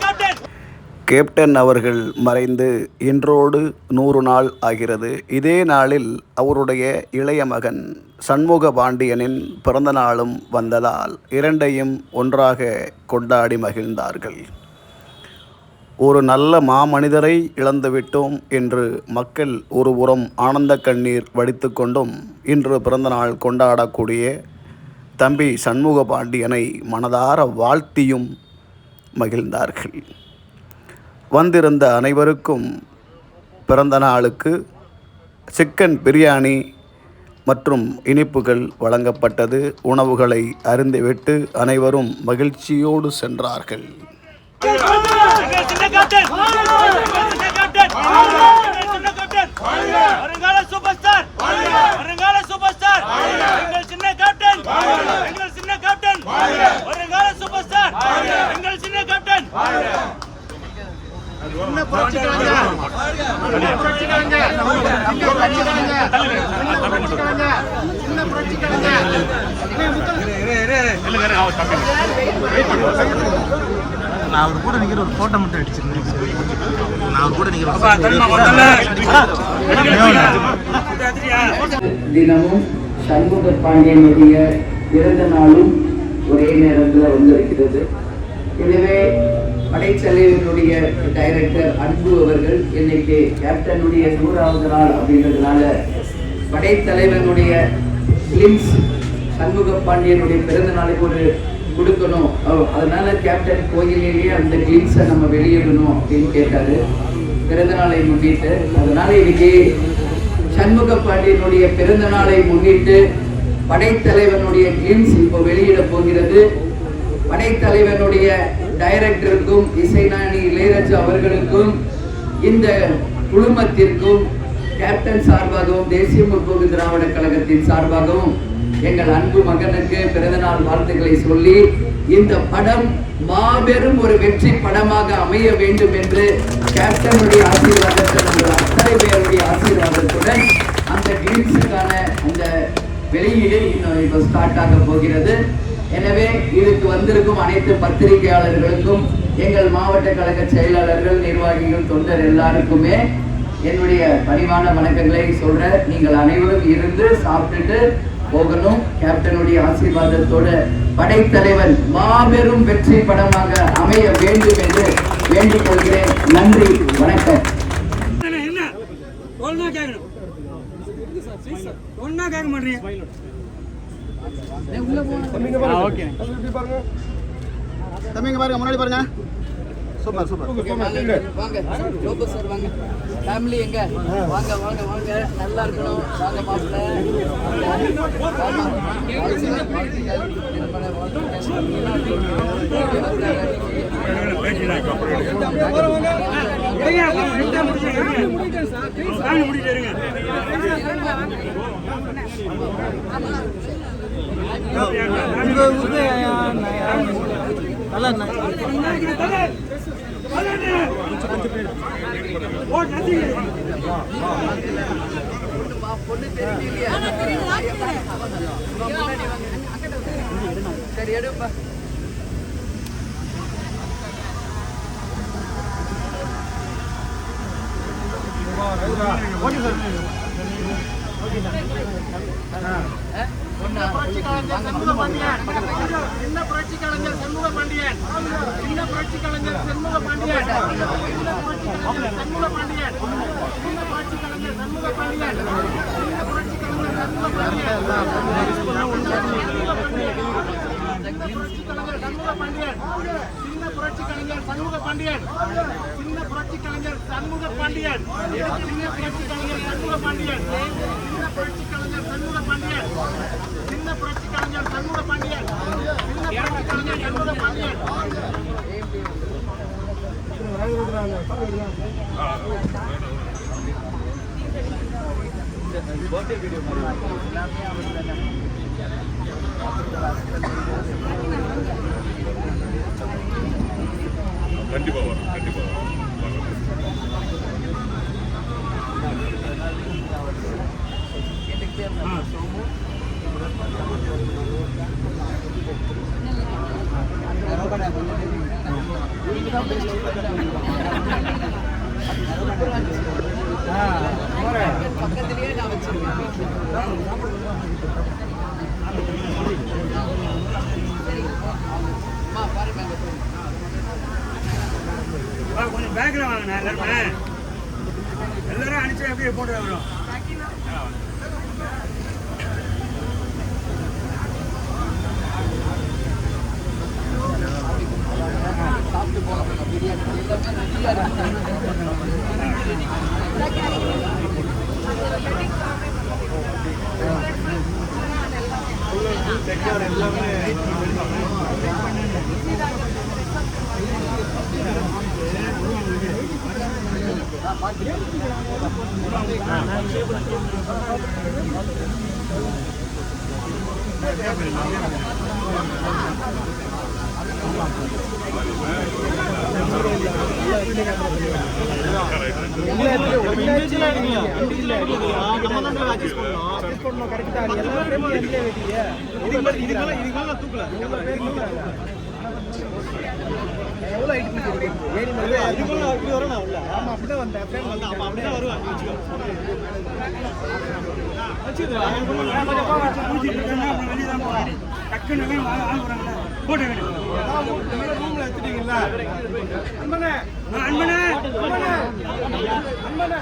Captain captain அவர்கள் மறைந்து இன்றோடு நூறு நாள் ஆகிறது. இதே நாளில் அவருடைய இளைய மகன் சண்முக பாண்டியனின் பிறந்த நாளும் வந்ததால் இரண்டையும் ஒன்றாக கொண்டாடி மகிழ்ந்தார்கள். ஒரு நல்ல மாமனிதரை இழந்துவிட்டோம் என்று மக்கள் ஒரு புறம் ஆனந்த கண்ணீர் வடித்து கொண்டும் இன்று பிறந்தநாள் கொண்டாடக்கூடிய தம்பி சண்முக பாண்டியனை மனதார வாழ்த்தியும் மகிழ்ந்தார்கள். வந்திருந்த அனைவருக்கும் பிறந்த நாளுக்கு சிக்கன் பிரியாணி மற்றும் இனிப்புகள் வழங்கப்பட்டது. உணவுகளை அறிந்துவிட்டு அனைவரும் மகிழ்ச்சியோடு சென்றார்கள். வருங்கால சூப்பர் ஸ்டார் வருங்கால சூப்பர் ஸ்டார் எங்கள் சின்ன கேப்டன் எங்கள் சின்ன கேப்டன் வருங்கால சூப்பர் ஸ்டார் எங்கள் சின்ன கேப்டன் என்ன புரட்சிக்காரங்க என்ன என்ன புரட்சிக்காரங்க என்ன நான் அவர் கூட நிக்கிற ஒரு போட்டோ மட்டும் அடிச்சிருந்தேன் நான் அவர் கூட நிக்கிற தினமும் சண்முக பாண்டியனுடைய பிறந்த நாளும் ஒரே நேரத்தில் வந்திருக்கிறது. எனவே படைத்தலைவனுடைய டைரக்டர் அன்பு அவர்கள் இன்னைக்கு கேப்டனுடைய நூறாவது நாள் அப்படின்றதுனால படைத்தலைவனுடைய கிளிம்ஸ் சண்முக பாண்டியனுடைய பிறந்த நாளுக்கு ஒரு கொடுக்கணும். அதனால கேப்டன் கோயிலேயே அந்த கிளீன்ஸை நம்ம வெளியிடணும் அப்படின்னு கேட்டாரு. பிறந்த நாளை முன்னிட்டு அதனால இன்னைக்கு சண்முக பாண்டியனுடைய பிறந்த நாளை முன்னிட்டு படைத்தலைவனுடைய கிளீன்ஸ் இப்போ வெளியிட போகிறது. படைத்தலைவனுடைய டைரக்டருக்கும் இசைநாணி இளையராஜா அவர்களுக்கும் இந்த குழுமத்திற்கும் கேப்டன் சார்பாகவும் தேசிய முற்போக்கு திராவிட கழகத்தின் சார்பாகவும் எங்கள் அன்பு மகனுக்கு பிறந்தநாள் வாழ்த்துக்களை சொல்லி இந்த படம் மாபெரும் ஒரு வெற்றி படமாக அமைய வேண்டும் என்று கேப்டனுடைய ஆசீர்வாதத்துடன் உங்கள் அத்தனை பேருடைய ஆசீர்வாதத்துடன் அந்த டீம்ஸுக்கான அந்த வெளியீடு இன்னும் இப்போ ஸ்டார்ட் ஆக போகிறது. எனவே இதுக்கு வந்திருக்கும் அனைத்து பத்திரிகையாளர்களுக்கும் எங்கள் மாவட்ட கழக செயலாளர்கள் நிர்வாகிகள் தொண்டர் எல்லாருக்குமே என்னுடைய பணிவான வணக்கங்களை சொல்ற நீங்கள் அனைவரும் இருந்து சாப்பிட்டுட்டு போகணும். கேப்டனுடைய ஆசீர்வாதத்தோட படைத்தலைவன் மாபெரும் வெற்றி படமாக அமைய வேண்டும் என்று வேண்டிக் கொள்கிறேன். நன்றி வணக்கம். ஒன்னா கேட்க மாட்டீங்க தம்பிங்க பாருங்க முன்னாடி பாருங்க. Super super. வாங்க லோபு சார் வாங்க. ஃபேமிலி எங்க? வாங்க வாங்க வாங்க. நல்லா இருக்கணும். வாங்க மாப்பிள்ள. முடிட்டு நல்லா சரி எடுப்பா ஓகே சார் ஓகே சார் எடுப்பா ஒண்ணா சின்ன புரட்சி கலைஞர் சண்முக பாண்டியன். சின்ன புரட்சி கலைஞர் சண்முக பாண்டியன். சின்ன புரட்சி கலைஞர் சண்முக பாண்டியன். சின்ன புரட்சி கலைஞர் சண்முக பாண்டியன். சின்ன புரட்சி கலைஞர் பாண்டியன். சின்ன புரட்சி கலைஞர் சண்முக பாண்டியன். சின்ன புரட்சி கலைஞர் சண்முக பாண்டியன். சின்ன புரட்சி கலைஞர் சண்முக பாண்டியன். சின்ன புரட்சி கலைஞர் சண்முக பாண்டியன். சின்ன புரட்சி கலைஞர் சண்முக பாண்டியன். சின்ன புரட்சி கலைஞர் சண்முக பாண்டியன். கண்டிப்பா பாண்டியன் கண்டிப்பா வரும் பேர் சோமு நீங்க கண்டிப்பாக வரும் கண்டிப்பாக பக்கத்துலயே நான் வச்சிருக்கேன். கொஞ்சம் பேக்ல வாங்க எல்லாருமே. எல்லாரும் அனுப்பிச்சு அப்படியே போட்டு வரும். செக்டார் எல்லாமே டக்குன்னு வாங்குறாங்க போட்டு ரூம்ல எடுத்துட்டீங்களா அன்பனே அன்பனே அன்பனே அன்பனே